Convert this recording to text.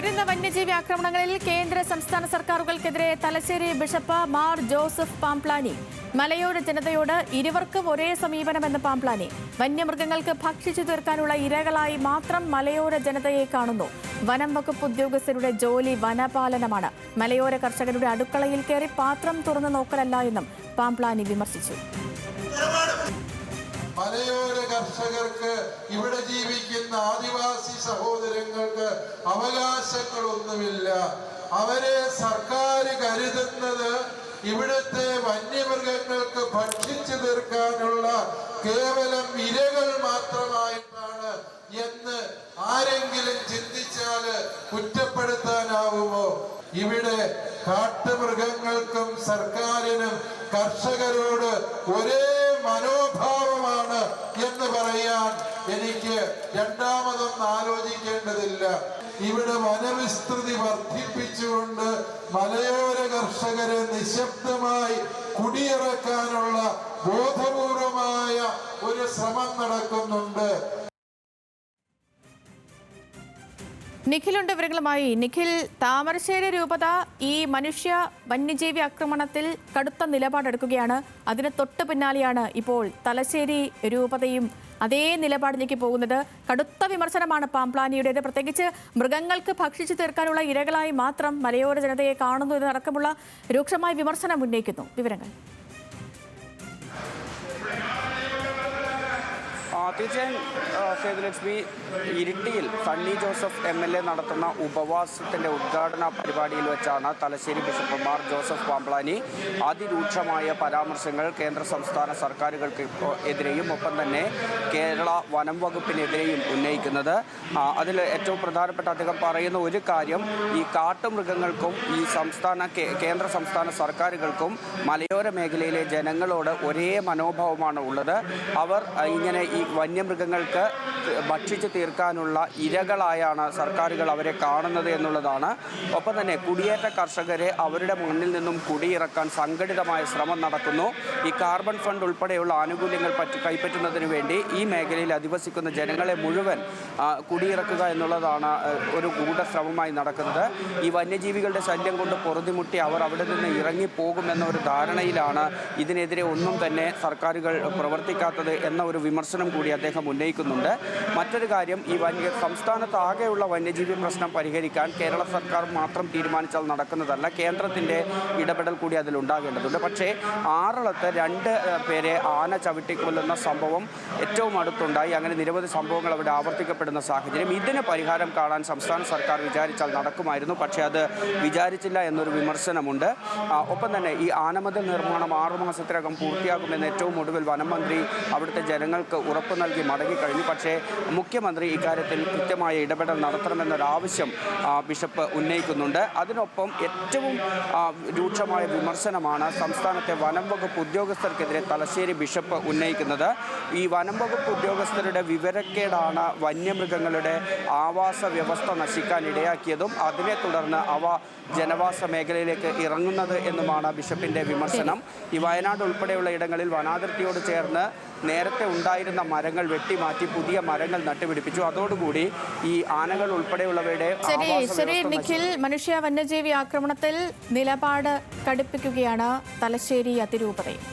തുടരുന്ന വന്യജീവി ആക്രമണങ്ങളിൽ കേന്ദ്ര സംസ്ഥാന സർക്കാരുകൾക്കെതിരെ തലശ്ശേരി ബിഷപ്പ് മാർ ജോസഫ് പാംപ്ലാനി മലയോര ജനതയോട് ഇരുവർക്കും ഒരേ സമീപനമെന്ന് പാംപ്ലാനി. വന്യമൃഗങ്ങൾക്ക് ഭക്ഷിച്ചു തീർക്കാനുള്ള ഇരകളായി മാത്രം മലയോര ജനതയെ കാണുന്നു. വനം വകുപ്പ് ഉദ്യോഗസ്ഥരുടെ ജോലി വനപാലനമാണ്. മലയോര കർഷകരുടെ അടുക്കളയിൽ കയറി പാത്രം തുറന്നു നോക്കലല്ല എന്നും പാംപ്ലാനി വിമർശിച്ചു. മലയോര കർഷകർക്ക് ഇവിടെ ജീവിക്കുന്ന ആദിവാസി സഹോദരങ്ങൾക്ക് അവകാശങ്ങളൊന്നുമില്ല. അവരെ സർക്കാർ കരുതുന്നത് ഇവിടുത്തെ വന്യമൃഗങ്ങൾക്ക് ഭക്ഷിച്ചു തീർക്കാനുള്ള കേവലം ഇരകൾ മാത്രമായിട്ടാണ് എന്ന് ആരെങ്കിലും ചിന്തിച്ചാൽ കുറ്റപ്പെടുത്താനാവുമോ? ഇവിടെ കാട്ടുമൃഗങ്ങൾക്കും സർക്കാരിനും കർഷകരോട് ഒരേ മനോഭാവമാണ് എന്ന് പറയാൻ എനിക്ക് രണ്ടാമതൊന്നും ആലോചിക്കേണ്ടതില്ല. ഇവിടെ വനവിസ്തൃതി വർദ്ധിപ്പിച്ചുകൊണ്ട് മലയോര കർഷകരെ നിശബ്ദമായി കുടിയിറക്കാനുള്ള ബോധപൂർവമായ ഒരു ശ്രമം നടക്കുന്നുണ്ട്. നിഖിലുണ്ട് വിവരങ്ങളുമായി. നിഖിൽ താമരശ്ശേരി രൂപത ഈ മനുഷ്യ വന്യജീവി ആക്രമണത്തിൽ കടുത്ത നിലപാടെടുക്കുകയാണ്. അതിന് തൊട്ട് പിന്നാലെയാണ് ഇപ്പോൾ തലശ്ശേരി രൂപതയും അതേ നിലപാടിലേക്ക് പോകുന്നത്. കടുത്ത വിമർശനമാണ് പാംപ്ലാനിയുടേത്. പ്രത്യേകിച്ച് മൃഗങ്ങൾക്ക് ഭക്ഷിച്ചു തീർക്കാനുള്ള ഇരകളായി മാത്രം മലയോര ജനതയെ കാണുന്നു എന്നടക്കമുള്ള രൂക്ഷമായ വിമർശനം ഉന്നയിക്കുന്നു. വിവരങ്ങൾ. ആ, Sethulakshmi ഇരിട്ടിയിൽ Sunny Joseph M L A നടത്തുന്ന ഉപവാസത്തിന്റെ ഉദ്ഘാടന പരിപാടിയിൽ വെച്ചാണ് തലശ്ശേരി ബിഷപ്പുമാർ ജോസഫ് പാമ്പ്ലാനി അതിരൂക്ഷമായ പരാമർശങ്ങൾ കേന്ദ്ര സംസ്ഥാന സർക്കാരുകൾക്ക് എതിരെയും ഒപ്പം തന്നെ കേരള വനം വകുപ്പിനെതിരെയും ഉന്നയിക്കുന്നത്. അതിൽ ഏറ്റവും പ്രധാനപ്പെട്ട അദ്ദേഹം പറയുന്ന ഒരു കാര്യം ഈ കാട്ടുമൃഗങ്ങൾക്കും ഈ സംസ്ഥാന കേന്ദ്ര സംസ്ഥാന സർക്കാരുകൾക്കും മലയോര മേഖലയിലെ ജനങ്ങളോട് ഒരേ മനോഭാവമാണ് ഉള്ളത്. അവർ ഇങ്ങനെ ഈ വന്യമൃഗങ്ങൾക്ക് ഭക്ഷിച്ചു തീർക്കാനുള്ള ഇരകളായാണ് സർക്കാരുകൾ അവരെ കാണുന്നത് എന്നുള്ളതാണ്. ഒപ്പം തന്നെ കുടിയേറ്റ കർഷകരെ അവരുടെ മുന്നിൽ നിന്നും കുടിയിറക്കാൻ സംഘടിതമായ ശ്രമം നടക്കുന്നു. ഈ കാർബൺ ഫണ്ട് ഉൾപ്പെടെയുള്ള ആനുകൂല്യങ്ങൾ പറ്റി കൈപ്പറ്റുന്നതിന് വേണ്ടി ഈ മേഖലയിൽ അധിവസിക്കുന്ന ജനങ്ങളെ മുഴുവൻ കുടിയിറക്കുക എന്നുള്ളതാണ് ഒരു ഗൂഢശ്രമമായി നടക്കുന്നത്. ഈ വന്യജീവികളുടെ ശല്യം കൊണ്ട് പൊറുതിമുട്ടി അവർ അവിടെ നിന്ന് ഇറങ്ങിപ്പോകുമെന്ന ഒരു ധാരണയിലാണ് ഇതിനെതിരെ ഒന്നും തന്നെ സർക്കാരുകൾ പ്രവർത്തിക്കാത്തത് എന്ന ഒരു വിമർശനം കൂടി അദ്ദേഹം ഉന്നയിക്കുന്നുണ്ട്. മറ്റൊരു കാര്യം ഈ വന്യ സംസ്ഥാനത്ത് ആകെയുള്ള വന്യജീവി പ്രശ്നം പരിഹരിക്കാൻ കേരള സർക്കാർ മാത്രം തീരുമാനിച്ചാൽ നടക്കുന്നതല്ല. കേന്ദ്രത്തിന്റെ ഇടപെടൽ കൂടി അതിൽ ഉണ്ടാകേണ്ടതുണ്ട്. പക്ഷേ ആറളത്ത് രണ്ട് പേരെ ആന ചവിട്ടിക്കൊല്ലുന്ന സംഭവം ഏറ്റവും അടുത്തുണ്ടായി. അങ്ങനെ നിരവധി സംഭവങ്ങൾ അവിടെ ആവർത്തിക്കപ്പെടുന്ന സാഹചര്യം. ഇതിന് പരിഹാരം കാണാൻ സംസ്ഥാന സർക്കാർ വിചാരിച്ചാൽ നടക്കുമായിരുന്നു. പക്ഷേ അത് വിചാരിച്ചില്ല എന്നൊരു വിമർശനമുണ്ട്. ഒപ്പം തന്നെ ഈ ആനമതിൽ നിർമ്മാണം ആറുമാസത്തിനകം പൂർത്തിയാകുമെന്ന് ഏറ്റവും ഒടുവിൽ വനം മന്ത്രി അവിടുത്തെ ജനങ്ങൾക്ക് ഉറപ്പ് നൽകി മടങ്ങിക്കഴിഞ്ഞു പക്ഷേ മുഖ്യമന്ത്രി ഇക്കാര്യത്തിൽ കൃത്യമായ ഇടപെടൽ നടത്തണമെന്നൊരാവശ്യം ബിഷപ്പ് ഉന്നയിക്കുന്നുണ്ട്. അതിനൊപ്പം ഏറ്റവും രൂക്ഷമായ വിമർശനമാണ് സംസ്ഥാനത്തെ വനം വകുപ്പ് ഉദ്യോഗസ്ഥർക്കെതിരെ തലശ്ശേരി ബിഷപ്പ് ഉന്നയിക്കുന്നത്. ഈ വനം വകുപ്പ് ഉദ്യോഗസ്ഥരുടെ വിവരക്കേടാണ് വന്യമൃഗങ്ങളുടെ ആവാസ വ്യവസ്ഥ നശിക്കാൻ ഇടയാക്കിയതും അതിനെ തുടർന്ന് അവ ജനവാസ മേഖലയിലേക്ക് ഇറങ്ങുന്നത് എന്നുമാണ് ബിഷപ്പിന്റെ വിമർശനം. ഈ വയനാട് ഉൾപ്പെടെയുള്ള ഇടങ്ങളിൽ വനാതിർത്തിയോട് ചേർന്ന് നേരത്തെ ഉണ്ടായിരുന്ന മരങ്ങൾ വെട്ടിമാറ്റി പുതിയ മരങ്ങൾ നട്ടുപിടിപ്പിച്ചു. അതോടുകൂടി ഈ ആനകൾ ഉൾപ്പെടെയുള്ളവയുടെ ശരി ശരി നിഖിൽ മനുഷ്യ വന്യജീവി ആക്രമണത്തിൽ നിലപാട് കടുപ്പിക്കുകയാണ് തലശ്ശേരി അതിരൂപതയും